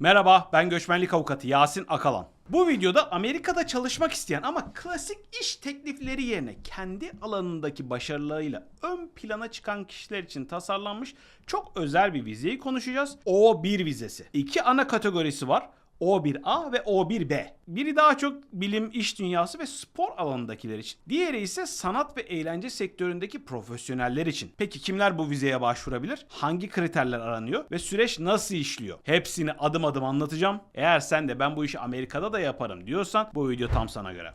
Merhaba, ben göçmenlik avukatı Yasin Akalan. Bu videoda Amerika'da çalışmak isteyen ama klasik iş teklifleri yerine kendi alanındaki başarılarıyla ön plana çıkan kişiler için tasarlanmış çok özel bir vizeyi konuşacağız. O1 vizesi. İki ana kategorisi var. O1A ve O1B. Biri daha çok bilim, iş dünyası ve spor alanındakiler için. Diğeri ise sanat ve eğlence sektöründeki profesyoneller için. Peki kimler bu vizeye başvurabilir? Hangi kriterler aranıyor? Ve süreç nasıl işliyor? Hepsini adım adım anlatacağım. Eğer sen de ben bu işi Amerika'da da yaparım diyorsan bu video tam sana göre.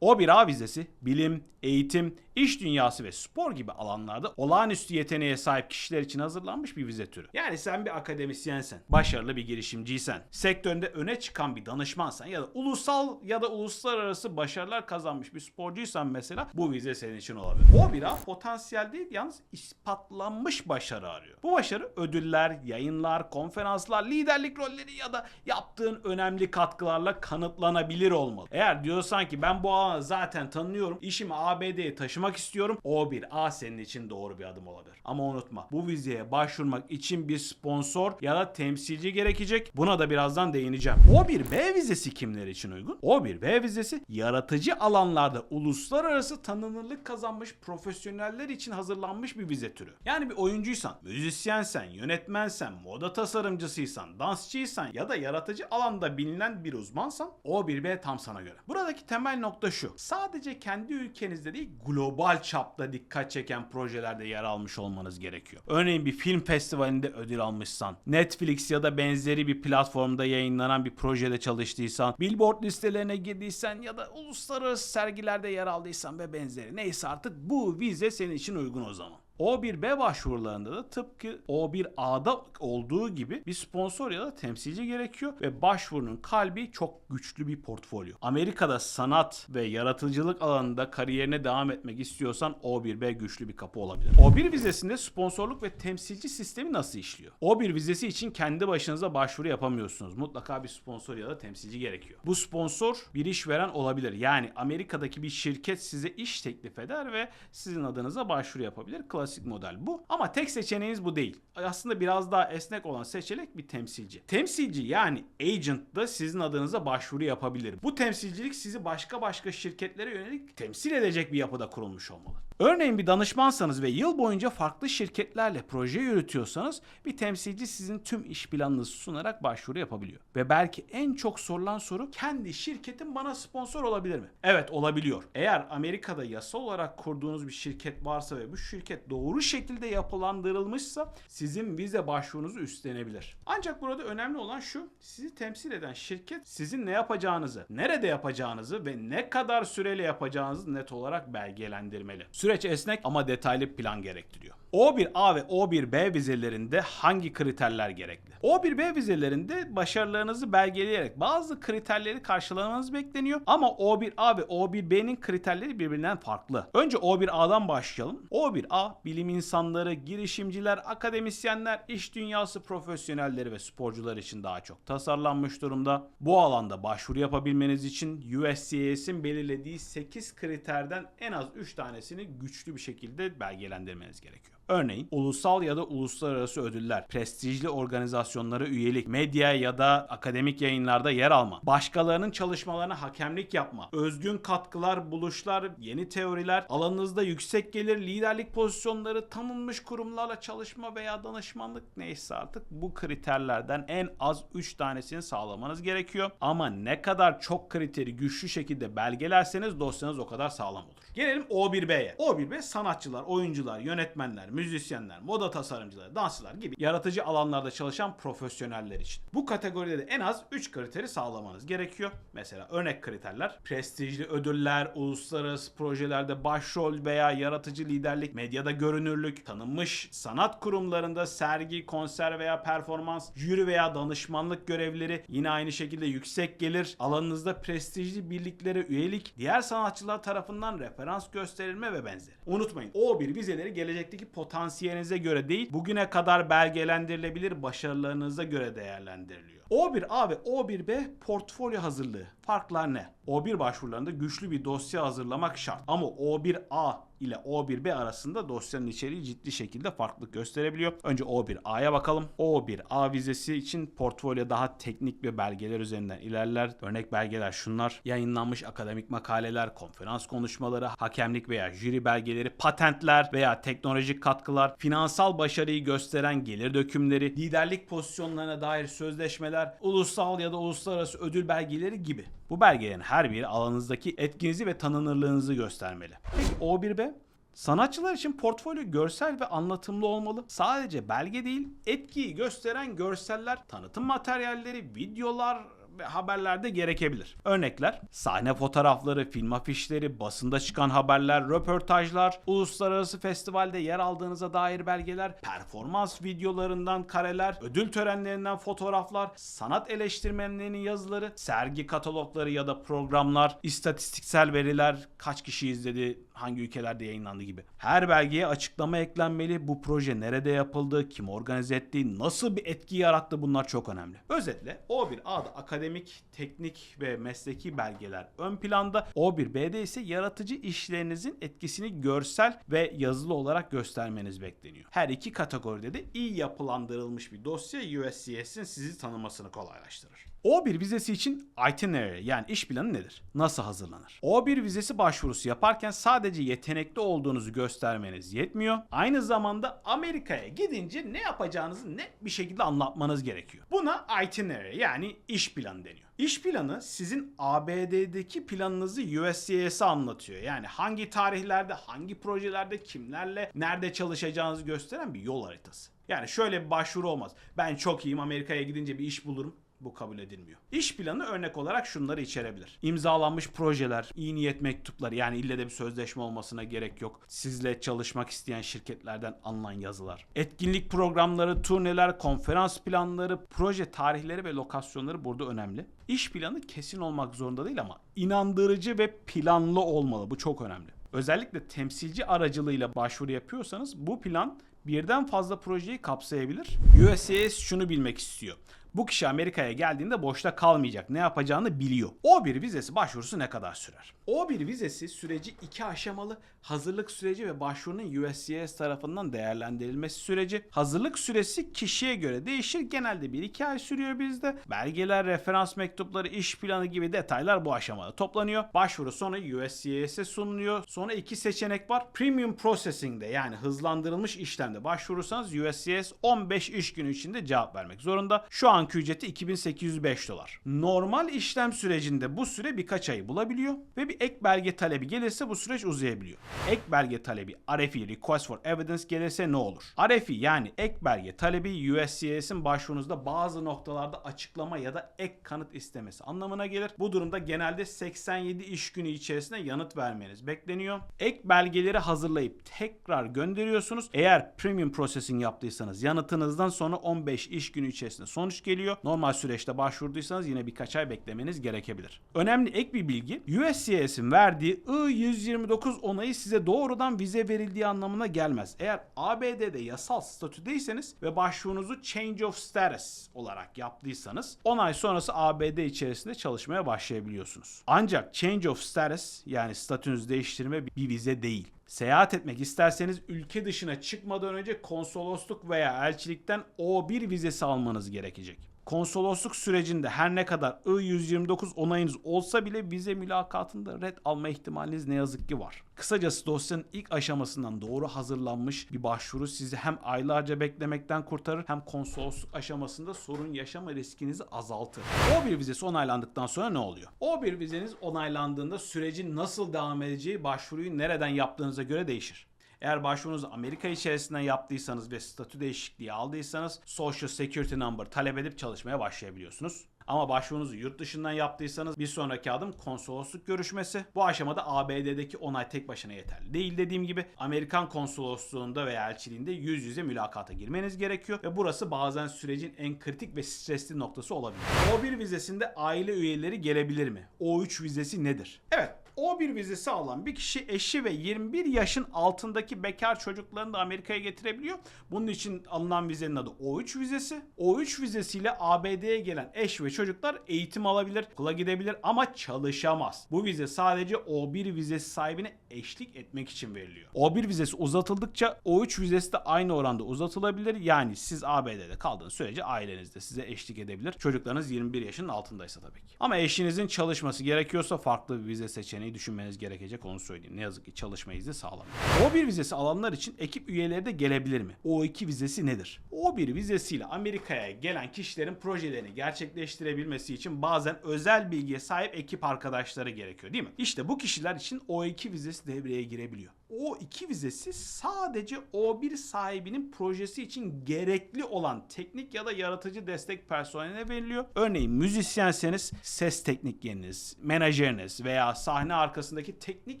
O1A vizesi bilim, eğitim, iş dünyası ve spor gibi alanlarda olağanüstü yeteneğe sahip kişiler için hazırlanmış bir vize türü. Yani sen bir akademisyensen, başarılı bir girişimciysen, sektöründe öne çıkan bir danışmansan ya da ulusal ya da uluslararası başarılar kazanmış bir sporcuysan mesela bu vize senin için olabilir. O1A potansiyel değil yalnız ispatlanmış başarı arıyor. Bu başarı ödüller, yayınlar, konferanslar, liderlik rolleri ya da yaptığın önemli katkılarla kanıtlanabilir olmalı. Eğer diyorsan ki ben bu alanı zaten tanıyorum, işimi ABD'ye taşımak istiyorum. O1A senin için doğru bir adım olabilir. Ama unutma bu vizeye başvurmak için bir sponsor ya da temsilci gerekecek. Buna da birazdan değineceğim. O1B vizesi kimler için uygun? O1B vizesi yaratıcı alanlarda uluslararası tanınırlık kazanmış profesyoneller için hazırlanmış bir vize türü. Yani bir oyuncuysan, müzisyensen, yönetmensen, moda tasarımcısıysan, dansçıysan ya da yaratıcı alanda bilinen bir uzmansan O1B tam sana göre. Buradaki temel nokta şu. Sadece kendi ülkenizde değil global çapta dikkat çeken projelerde yer almış olmanız gerekiyor. Örneğin bir film festivalinde ödül almışsan, Netflix ya da benzeri bir platformda yayınlanan bir projede çalıştıysan, Billboard listelerine girdiysen ya da uluslararası sergilerde yer aldıysan ve benzeri. Neyse artık bu vize senin için uygun o zaman. O1B başvurularında da tıpkı O1A'da olduğu gibi bir sponsor ya da temsilci gerekiyor ve başvurunun kalbi çok güçlü bir portfolyo. Amerika'da sanat ve yaratıcılık alanında kariyerine devam etmek istiyorsan O1B güçlü bir kapı olabilir. O1 vizesinde sponsorluk ve temsilci sistemi nasıl işliyor? O1 vizesi için kendi başınıza başvuru yapamıyorsunuz. Mutlaka bir sponsor ya da temsilci gerekiyor. Bu sponsor bir işveren olabilir. Yani Amerika'daki bir şirket size iş teklif eder ve sizin adınıza başvuru yapabilir. Klasik model bu. Ama tek seçeneğiniz bu değil. Aslında biraz daha esnek olan seçenek bir temsilci. Temsilci yani agent da sizin adınıza başvuru yapabilir. Bu temsilcilik sizi başka başka şirketlere yönelik temsil edecek bir yapıda kurulmuş olmalı. Örneğin bir danışmansanız ve yıl boyunca farklı şirketlerle proje yürütüyorsanız bir temsilci sizin tüm iş planınızı sunarak başvuru yapabiliyor. Ve belki en çok sorulan soru kendi şirketim bana sponsor olabilir mi? Evet olabiliyor. Eğer Amerika'da yasal olarak kurduğunuz bir şirket varsa ve bu şirket doğru şekilde yapılandırılmışsa sizin vize başvurunuzu üstlenebilir. Ancak burada önemli olan şu sizi temsil eden şirket sizin ne yapacağınızı, nerede yapacağınızı ve ne kadar süreyle yapacağınızı net olarak belgelendirmeli. Süreç esnek ama detaylı plan gerektiriyor. O1A ve O1B vizelerinde hangi kriterler gerekli? O1B vizelerinde başarılarınızı belgeleyerek bazı kriterleri karşılamanız bekleniyor ama O1A ve O1B'nin kriterleri birbirinden farklı. Önce O1A'dan başlayalım. O1A bilim insanları, girişimciler, akademisyenler, iş dünyası profesyonelleri ve sporcular için daha çok tasarlanmış durumda. Bu alanda başvuru yapabilmeniz için USCIS'in belirlediği 8 kriterden en az 3 tanesini güçlü bir şekilde belgelendirmeniz gerekiyor. Örneğin ulusal ya da uluslararası ödüller, prestijli organizasyonlara üyelik, medya ya da akademik yayınlarda yer alma, başkalarının çalışmalarına hakemlik yapma, özgün katkılar, buluşlar, yeni teoriler, alanınızda yüksek gelir, liderlik pozisyonları, tanınmış kurumlarla çalışma veya danışmanlık neyse artık bu kriterlerden en az 3 tanesini sağlamanız gerekiyor. Ama ne kadar çok kriteri güçlü şekilde belgelerseniz dosyanız o kadar sağlam olur. Gelelim O1B'ye. O1B sanatçılar, oyuncular, yönetmenler, müzisyenler, moda tasarımcıları, dansçılar gibi yaratıcı alanlarda çalışan profesyoneller için. Bu kategoride de en az 3 kriteri sağlamanız gerekiyor. Mesela örnek kriterler prestijli ödüller, uluslararası projelerde başrol veya yaratıcı liderlik, medyada görünürlük, tanınmış sanat kurumlarında sergi, konser veya performans, jüri veya danışmanlık görevleri, yine aynı şekilde yüksek gelir, alanınızda prestijli birliklere üyelik, diğer sanatçılar tarafından referans gösterilme ve benzeri. Unutmayın O1 vizeleri gelecekteki potansiyelinize göre değil, bugüne kadar belgelendirilebilir başarılarınıza göre değerlendiriliyor. O1A ve O1B portfolyo hazırlığı. Farklar ne? O1 başvurularında güçlü bir dosya hazırlamak şart. Ama O1A ile O1B arasında dosyanın içeriği ciddi şekilde farklılık gösterebiliyor. Önce O1A'ya bakalım. O1A vizesi için portfolyo daha teknik ve belgeler üzerinden ilerler. Örnek belgeler şunlar. Yayınlanmış akademik makaleler, konferans konuşmaları, hakemlik veya jüri belgeleri, patentler veya teknolojik katkılar, finansal başarıyı gösteren gelir dökümleri, liderlik pozisyonlarına dair sözleşmeler, ulusal ya da uluslararası ödül belgeleri gibi. Bu belgelerin her biri alanınızdaki etkinizi ve tanınırlığınızı göstermeli. Peki O1B? Sanatçılar için portfolyo görsel ve anlatımlı olmalı. Sadece belge değil, etkiyi gösteren görseller, tanıtım materyalleri, videolar ve haberlerde gerekebilir. Örnekler sahne fotoğrafları, film afişleri, basında çıkan haberler, röportajlar, uluslararası festivalde yer aldığınıza dair belgeler, performans videolarından kareler, ödül törenlerinden fotoğraflar, sanat eleştirmenlerinin yazıları, sergi katalogları ya da programlar, istatistiksel veriler, kaç kişi izledi, hangi ülkelerde yayınlandı gibi. Her belgeye açıklama eklenmeli. Bu proje nerede yapıldı, kim organize etti, nasıl bir etki yarattı bunlar çok önemli. Özetle O1A'da akademik, teknik ve mesleki belgeler ön planda. O1B'de ise yaratıcı işlerinizin etkisini görsel ve yazılı olarak göstermeniz bekleniyor. Her iki kategoride de iyi yapılandırılmış bir dosya USCS'in sizi tanımasını kolaylaştırır. O1 vizesi için itinerary yani iş planı nedir? Nasıl hazırlanır? O1 vizesi başvurusu yaparken sadece yetenekli olduğunuzu göstermeniz yetmiyor. Aynı zamanda Amerika'ya gidince ne yapacağınızı net bir şekilde anlatmanız gerekiyor. Buna itinerary yani iş planı deniyor. İş planı sizin ABD'deki planınızı USCS'e anlatıyor. Yani hangi tarihlerde, hangi projelerde, kimlerle, nerede çalışacağınızı gösteren bir yol haritası. Yani şöyle bir başvuru olmaz. Ben çok iyiyim Amerika'ya gidince bir iş bulurum bu kabul edilmiyor. İş planı örnek olarak şunları içerebilir. İmzalanmış projeler, iyi niyet mektupları yani ille de bir sözleşme olmasına gerek yok. Sizle çalışmak isteyen şirketlerden alınan yazılar. Etkinlik programları, turneler, konferans planları, proje tarihleri ve lokasyonları burada önemli. İş planı kesin olmak zorunda değil ama inandırıcı ve planlı olmalı. Bu çok önemli. Özellikle temsilci aracılığıyla başvuru yapıyorsanız bu plan birden fazla projeyi kapsayabilir. USCIS şunu bilmek istiyor. Bu kişi Amerika'ya geldiğinde boşta kalmayacak. Ne yapacağını biliyor. O1 vizesi başvurusu ne kadar sürer? O1 vizesi süreci iki aşamalı hazırlık süreci ve başvurunun USCIS tarafından değerlendirilmesi süreci. Hazırlık süresi kişiye göre değişir. Genelde 1-2 ay sürüyor bizde. Belgeler, referans mektupları, iş planı gibi detaylar bu aşamada toplanıyor. Başvuru sonra USCIS'e sunuluyor. Sonra iki seçenek var. Premium Processing'de yani hızlandırılmış işlemde başvurursanız USCIS 15 iş günü içinde cevap vermek zorunda. Şu anki ücreti 2805 dolar. Normal işlem sürecinde bu süre birkaç ayı bulabiliyor ve bir ek belge talebi gelirse bu süreç uzayabiliyor. Ek belge talebi RFE Request for Evidence gelirse ne olur? RFE yani ek belge talebi USCIS'in başvurunuzda bazı noktalarda açıklama ya da ek kanıt istemesi anlamına gelir. Bu durumda genelde 87 iş günü içerisinde yanıt vermeniz bekleniyor. Ek belgeleri hazırlayıp tekrar gönderiyorsunuz. Eğer premium processing yaptıysanız yanıtınızdan sonra 15 iş günü içerisinde sonuç geliyor. Normal süreçte başvurduysanız yine birkaç ay beklemeniz gerekebilir. Önemli ek bir bilgi USCIS'in verdiği I-129 onayı size doğrudan vize verildiği anlamına gelmez. Eğer ABD'de yasal statüdeyseniz ve başvurunuzu change of status olarak yaptıysanız 10 ay sonrası ABD içerisinde çalışmaya başlayabiliyorsunuz. Ancak change of status yani statünüzü değiştirme bir vize değil. Seyahat etmek isterseniz ülke dışına çıkmadan önce konsolosluk veya elçilikten O1 vizesi almanız gerekecek. Konsolosluk sürecinde her ne kadar I-129 onayınız olsa bile vize mülakatında red alma ihtimaliniz ne yazık ki var. Kısacası dosyanın ilk aşamasından doğru hazırlanmış bir başvuru sizi hem aylarca beklemekten kurtarır hem konsolosluk aşamasında sorun yaşama riskinizi azaltır. O1 vizesi onaylandıktan sonra ne oluyor? O1 vizeniz onaylandığında sürecin nasıl devam edeceği başvuruyu nereden yaptığınıza göre değişir. Eğer başvurunuzu Amerika içerisinden yaptıysanız ve statü değişikliği aldıysanız Social Security Number talep edip çalışmaya başlayabiliyorsunuz. Ama başvurunuzu yurt dışından yaptıysanız bir sonraki adım konsolosluk görüşmesi. Bu aşamada ABD'deki onay tek başına yeterli değil dediğim gibi Amerikan konsolosluğunda veya elçiliğinde yüz yüze mülakata girmeniz gerekiyor ve burası bazen sürecin en kritik ve stresli noktası olabilir. O1 vizesinde aile üyeleri gelebilir mi? O3 vizesi nedir? Evet O1 vizesi alan bir kişi eşi ve 21 yaşın altındaki bekar çocuklarını da Amerika'ya getirebiliyor. Bunun için alınan vizenin adı O3 vizesi. O3 vizesiyle ABD'ye gelen eş ve çocuklar eğitim alabilir, okula gidebilir ama çalışamaz. Bu vize sadece O1 vizesi sahibine eşlik etmek için veriliyor. O1 vizesi uzatıldıkça O3 vizesi de aynı oranda uzatılabilir. Yani siz ABD'de kaldığınız sürece aileniz de size eşlik edebilir. Çocuklarınız 21 yaşın altındaysa tabii ki. Ama eşinizin çalışması gerekiyorsa farklı bir vize seçeneği düşünmeniz gerekecek onu söyleyeyim. Ne yazık ki çalışma izni sağlamıyor. O1 vizesi alanlar için ekip üyeleri de gelebilir mi? O2 vizesi nedir? O1 vizesiyle Amerika'ya gelen kişilerin projelerini gerçekleştirebilmesi için bazen özel bilgiye sahip ekip arkadaşları gerekiyor değil mi? İşte bu kişiler için O2 vizesi devreye girebiliyor. O2 vizesi sadece O1 sahibinin projesi için gerekli olan teknik ya da yaratıcı destek personeline veriliyor. Örneğin müzisyenseniz ses teknikleriniz, menajeriniz veya sahne arkasındaki teknik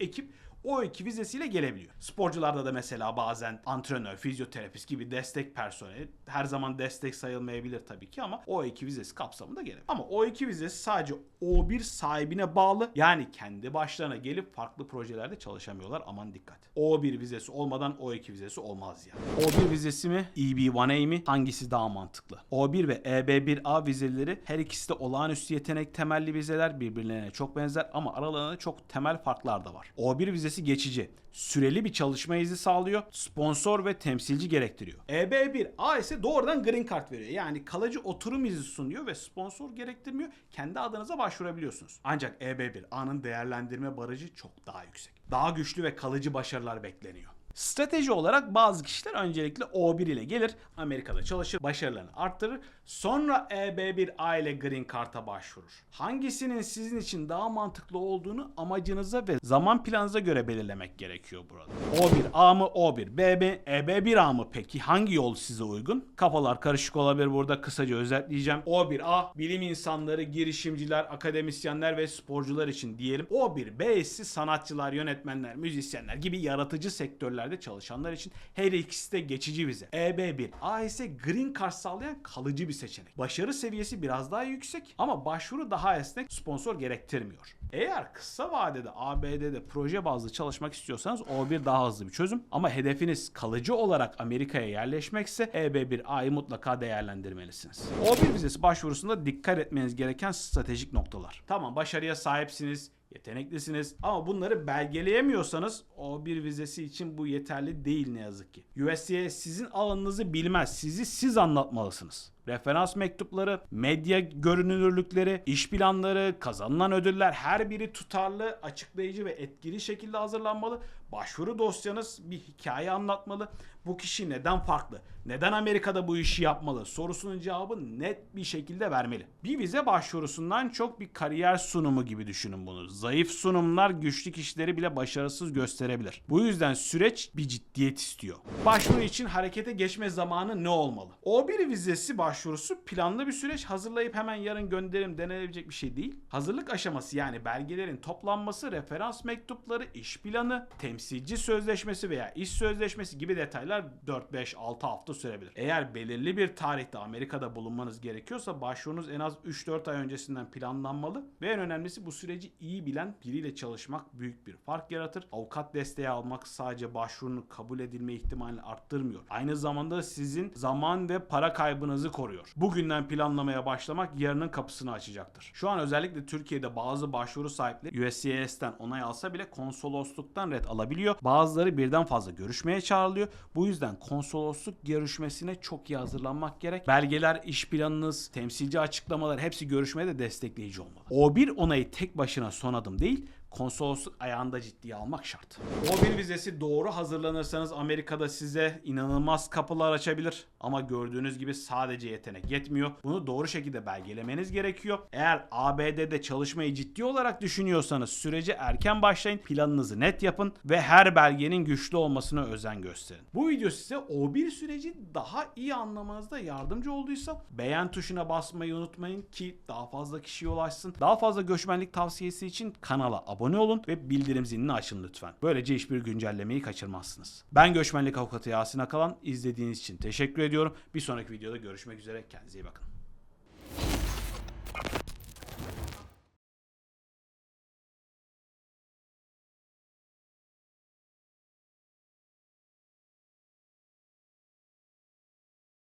ekip o2 vizesiyle gelebiliyor. Sporcularda da mesela bazen antrenör, fizyoterapist gibi destek personeli her zaman destek sayılmayabilir tabii ki ama O2 vizesi kapsamında gelebilir. Ama O2 vizesi sadece O1 sahibine bağlı. Yani kendi başlarına gelip farklı projelerde çalışamıyorlar. Aman dikkat. O1 vizesi olmadan O2 vizesi olmaz yani. O1 vizesi mi? EB1A mi? Hangisi daha mantıklı? O1 ve EB1A vizeleri her ikisi de olağanüstü yetenek temelli vizeler birbirlerine çok benzer ama aralarında çok temel farklar da var. O1 vizesi geçici. Süreli bir çalışma izni sağlıyor. Sponsor ve temsilci gerektiriyor. EB1A ise doğrudan green card veriyor. Yani kalıcı oturum izni sunuyor ve sponsor gerektirmiyor. Kendi adınıza başvurabiliyorsunuz. Ancak EB1A'nın değerlendirme barajı çok daha yüksek. Daha güçlü ve kalıcı başarılar bekleniyor. Strateji olarak bazı kişiler öncelikle O1 ile gelir, Amerika'da çalışır, başarılarını arttırır. Sonra EB1A ile Green Card'a başvurur. Hangisinin sizin için daha mantıklı olduğunu amacınıza ve zaman planınıza göre belirlemek gerekiyor burada. O1A mı O1, B mi EB1A mı peki? Hangi yol size uygun? Kafalar karışık olabilir burada kısaca özetleyeceğim. O1A bilim insanları, girişimciler, akademisyenler ve sporcular için diyelim. O1B ise sanatçılar, yönetmenler, müzisyenler gibi yaratıcı sektörlerde çalışanlar için her ikisi de geçici vize. EB1A ise Green Card sağlayan kalıcı bir seçenek. Başarı seviyesi biraz daha yüksek ama başvuru daha esnek, sponsor gerektirmiyor. Eğer kısa vadede ABD'de proje bazlı çalışmak istiyorsanız O1 daha hızlı bir çözüm. Ama hedefiniz kalıcı olarak Amerika'ya yerleşmekse EB1A'yı mutlaka değerlendirmelisiniz. O1 vizesi başvurusunda dikkat etmeniz gereken stratejik noktalar. Tamam başarıya sahipsiniz, yeteneklisiniz ama bunları belgeleyemiyorsanız o bir vizesi için bu yeterli değil ne yazık ki. USCIS sizin alanınızı bilmez. Sizi siz anlatmalısınız. Referans mektupları, medya görünürlükleri, iş planları, kazanılan ödüller her biri tutarlı, açıklayıcı ve etkili şekilde hazırlanmalı. Başvuru dosyanız bir hikaye anlatmalı. Bu kişi neden farklı? Neden Amerika'da bu işi yapmalı? Sorusunun cevabı net bir şekilde vermeli. Bir vize başvurusundan çok bir kariyer sunumu gibi düşünün bunu. Zayıf sunumlar güçlü kişileri bile başarısız gösterebilir. Bu yüzden süreç bir ciddiyet istiyor. Başvuru için harekete geçme zamanı ne olmalı? O1 vizesi başvurusu planlı bir süreç hazırlayıp hemen yarın gönderim denenebilecek bir şey değil. Hazırlık aşaması yani belgelerin toplanması, referans mektupları, iş planı, temsilci sözleşmesi veya iş sözleşmesi gibi detaylar 4-5-6 hafta sürebilir. Eğer belirli bir tarihte Amerika'da bulunmanız gerekiyorsa başvurunuz en az 3-4 ay öncesinden planlanmalı ve en önemlisi bu süreci iyi bilen biriyle çalışmak büyük bir fark yaratır. Avukat desteği almak sadece başvurunun kabul edilme ihtimalini arttırmıyor. Aynı zamanda sizin zaman ve para kaybınızı koruyor. Bugünden planlamaya başlamak yarının kapısını açacaktır. Şu an özellikle Türkiye'de bazı başvuru sahipleri USCIS'ten onay alsa bile konsolosluktan red alabiliyor. Bazıları birden fazla görüşmeye çağrılıyor. Bu yüzden konsolosluk görüşmesine çok iyi hazırlanmak gerek. Belgeler, iş planınız, temsilci açıklamalar hepsi görüşmeye de destekleyici olmalı. O1 onayı tek başına son adım değil, konsolosluk ayağında ciddiye almak şart. O1 vizesi doğru hazırlanırsanız Amerika'da size inanılmaz kapılar açabilir. Ama gördüğünüz gibi sadece yetenek yetmiyor. Bunu doğru şekilde belgelemeniz gerekiyor. Eğer ABD'de çalışmayı ciddi olarak düşünüyorsanız sürece erken başlayın, planınızı net yapın ve her belgenin güçlü olmasına özen gösterin. Bu video size O1 süreci daha iyi anlamanızda yardımcı olduysa beğen tuşuna basmayı unutmayın ki daha fazla kişiye ulaşsın. Daha fazla göçmenlik tavsiyesi için kanala abone olun ve bildirim zilini açın lütfen. Böylece hiçbir güncellemeyi kaçırmazsınız. Ben göçmenlik avukatı Yasin Akalan. İzlediğiniz için teşekkür ediyorum. Bir sonraki videoda görüşmek üzere. Kendinize iyi bakın.